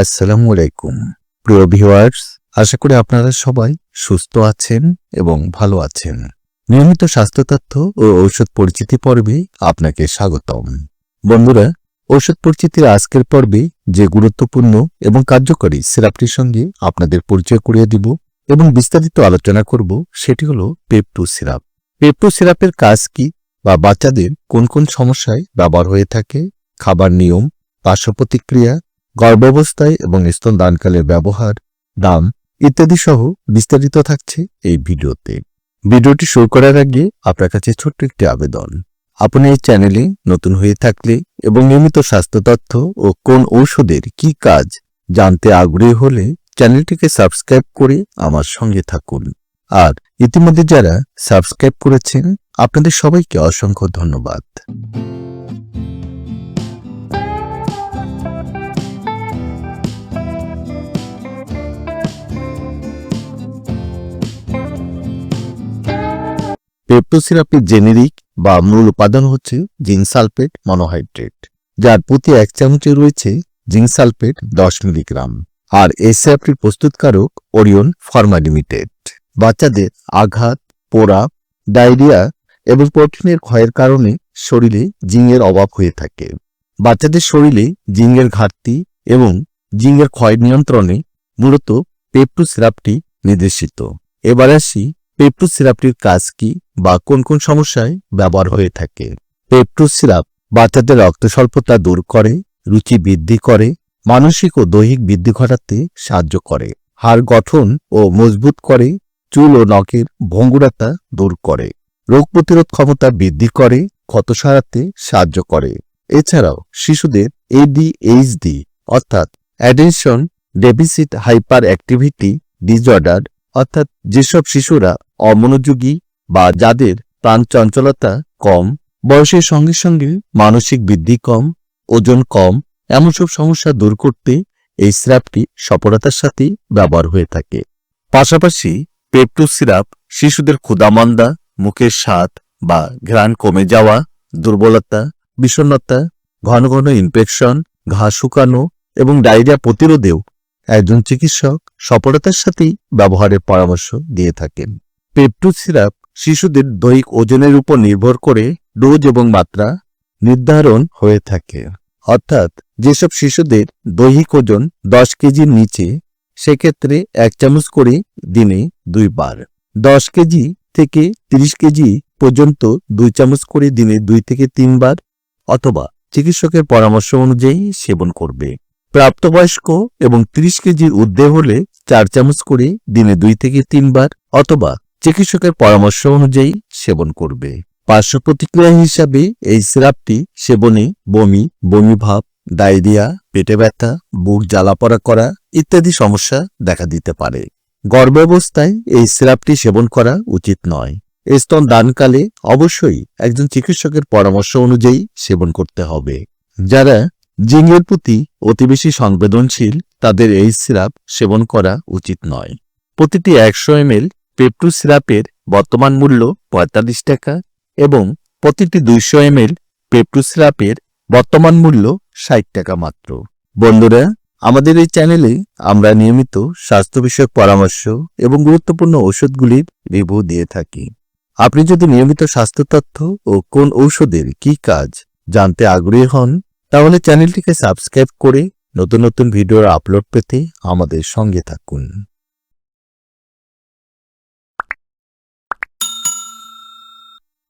আসসালামু আলাইকুম। প্রিয় ভিউয়ার্স, আশা করি আপনারা সবাই সুস্থ আছেন এবং ভালো আছেন। নিয়মিত স্বাস্থ্য তথ্য ও ঔষধ পরিচিতি পর্বে আপনাকে স্বাগতম। বন্ধুরা, ঔষধ পরিচিতির আজকের পর্বে যে গুরুত্বপূর্ণ এবং কার্যকরী সিরাপটির সঙ্গে আপনাদের পরিচয় করিয়ে দিব এবং বিস্তারিত আলোচনা করব সেটি হল পেপটু সিরাপ। পেপটু সিরাপের কাজ কি বা বাচ্চাদের কোন কোন সমস্যায় ব্যবহার হয়ে থাকে, খাবার নিয়ম, পার্শ্ব প্রতিক্রিয়া গর্ভাবস্থায় এবং স্তনদানকালের ব্যবহার, দাম ইত্যাদি সহ বিস্তারিত থাকছে এই ভিডিওতে। ভিডিওটি শুরু করার আগে আপনার কাছে ছোট্ট একটি আবেদন। আপনি এই চ্যানেলে নতুন হয়ে থাকলে এবং নিয়মিত স্বাস্থ্য তথ্য ও কোন ঔষধের কি কাজ জানতে আগ্রহী হলে চ্যানেলটিকে সাবস্ক্রাইব করে আমার সঙ্গে থাকুন। আর ইতিমধ্যে যারা সাবস্ক্রাইব করেছেন, আপনাদের সবাইকে অসংখ্য ধন্যবাদ। পেপটো জেনেরিক বা মূল উপাদান হচ্ছে জিঙ্ক সালফেট মনোহাইড্রেট, যার প্রতি এক চামচে রয়েছে জিঙ্ক সালফেট দশ মিলিগ্রাম, আর এই সিরাপটির প্রস্তুতকারক ওরিয়ন ফার্মা লিমিটেড বাচ্চাদের আঘাত, পোড়া, ডায়রিয়া এবং প্রোটিনের ক্ষয়ের কারণে শরীরে জিঙ্গের অভাব হয়ে থাকে। বাচ্চাদের শরীরে জিঙ্গের ঘাটতি এবং জিঙ্গের ক্ষয় নিয়ন্ত্রণে মূলত পেপটু সিরাপটি নির্দেশিত। এবার আসি পেপটু সিরাপটির কাজ কি বা কোন কোন সমস্যায় ব্যবহার হয়ে থাকে? পেপটু সিরাপ বাচ্চাদের রক্ত স্বল্পতা দূর করে, রুচি বৃদ্ধি করে, মানসিক ও দৈহিক বৃদ্ধি ঘটাতে সাহায্য করে। হাড় গঠন ও মজবুত করে, চুল ও নখের ভঙ্গুরতা দূর করে। রোগ প্রতিরোধ ক্ষমতা বৃদ্ধি করে, ক্ষত সারাতে সাহায্য করে। এছাড়াও শিশুদের এডিএইচডি অর্থাৎ attention deficit hyperactivity disorder অর্থাৎ যেসব শিশুরা অমনোযোগী বা যাদের প্রাণ চঞ্চলতা কম, বয়সের সঙ্গে সঙ্গে মানসিক বৃদ্ধি কম, ওজন কম, এমন সব সমস্যা দূর করতে এই সিরাপটি সফলতার সাথে ব্যবহার হয়ে থাকে। পাশাপাশি পেপটু সিরাপ শিশুদের ক্ষুদামন্দা মুখের স্বাদ বা ঘ্রাণ কমে যাওয়া, দুর্বলতা, বিষণ্ণতা, ঘন ঘন ইনফেকশন ঘা শুকানো এবং ডায়রিয়া প্রতিরোধেও একজন চিকিৎসক সফলতার সাথেই ব্যবহারের পরামর্শ দিয়ে থাকেন। পেপটু সিরাপ শিশুদের দৈহিক ওজনের উপর নির্ভর করে ডোজ এবং মাত্রা নির্ধারণ হয়ে থাকে। অর্থাৎ যেসব শিশুদের দৈহিক ওজন দশ কেজির নিচে, সেক্ষেত্রে এক চামচ করে দিনে দুইবার। দশ কেজি থেকে ৩০ কেজি পর্যন্ত দুই চামচ করে দিনে দুই থেকে তিনবার অথবা চিকিৎসকের পরামর্শ অনুযায়ী সেবন করবে। প্রাপ্তবয়স্ক এবং ৩০ কেজির ঊর্ধ্বে হলে চার চামচ করে দিনে দুই থেকে তিনবার অথবা চিকিৎসকের পরামর্শ অনুযায়ী সেবন করবে। পার্শ্ব প্রতিক্রিয়া হিসাবে এই সিরাপটি সেবনে বমি বমি ভাব ডায়রিয়া, পেটে ব্যথা, বুক জ্বালাপড়া করা ইত্যাদি সমস্যা দেখা দিতে পারে। গর্ভাবস্থায় এই সিরাপটি সেবন করা উচিত নয়। স্তন দানকালে অবশ্যই একজন চিকিৎসকের পরামর্শ অনুযায়ী সেবন করতে হবে। যারা জিঙ্গের প্রতি অতি বেশি সংবেদনশীল, তাদের এই সিরাপ সেবন করা উচিত নয়। প্রতিটি একশো এমএল পেপটু সিরাপের বর্তমান মূল্য পঁয়তাল্লিশ টাকা এবং প্রতিটি দুইশো এমএল পেপটু সিরাপের বর্তমান মূল্য ষাট টাকা মাত্র। বন্ধুরা, আমাদের এই চ্যানেলে আমরা নিয়মিত স্বাস্থ্য বিষয়ক পরামর্শ এবং গুরুত্বপূর্ণ ঔষধগুলির রিভিউ দিয়ে থাকি। আপনি যদি নিয়মিত স্বাস্থ্য তথ্য ও কোন ঔষধের কি কাজ জানতে আগ্রহী হন, তাহলে চ্যানেলটিকে সাবস্ক্রাইব করে নতুন নতুন ভিডিওর আপলোড পেতে আমাদের সঙ্গে থাকুন।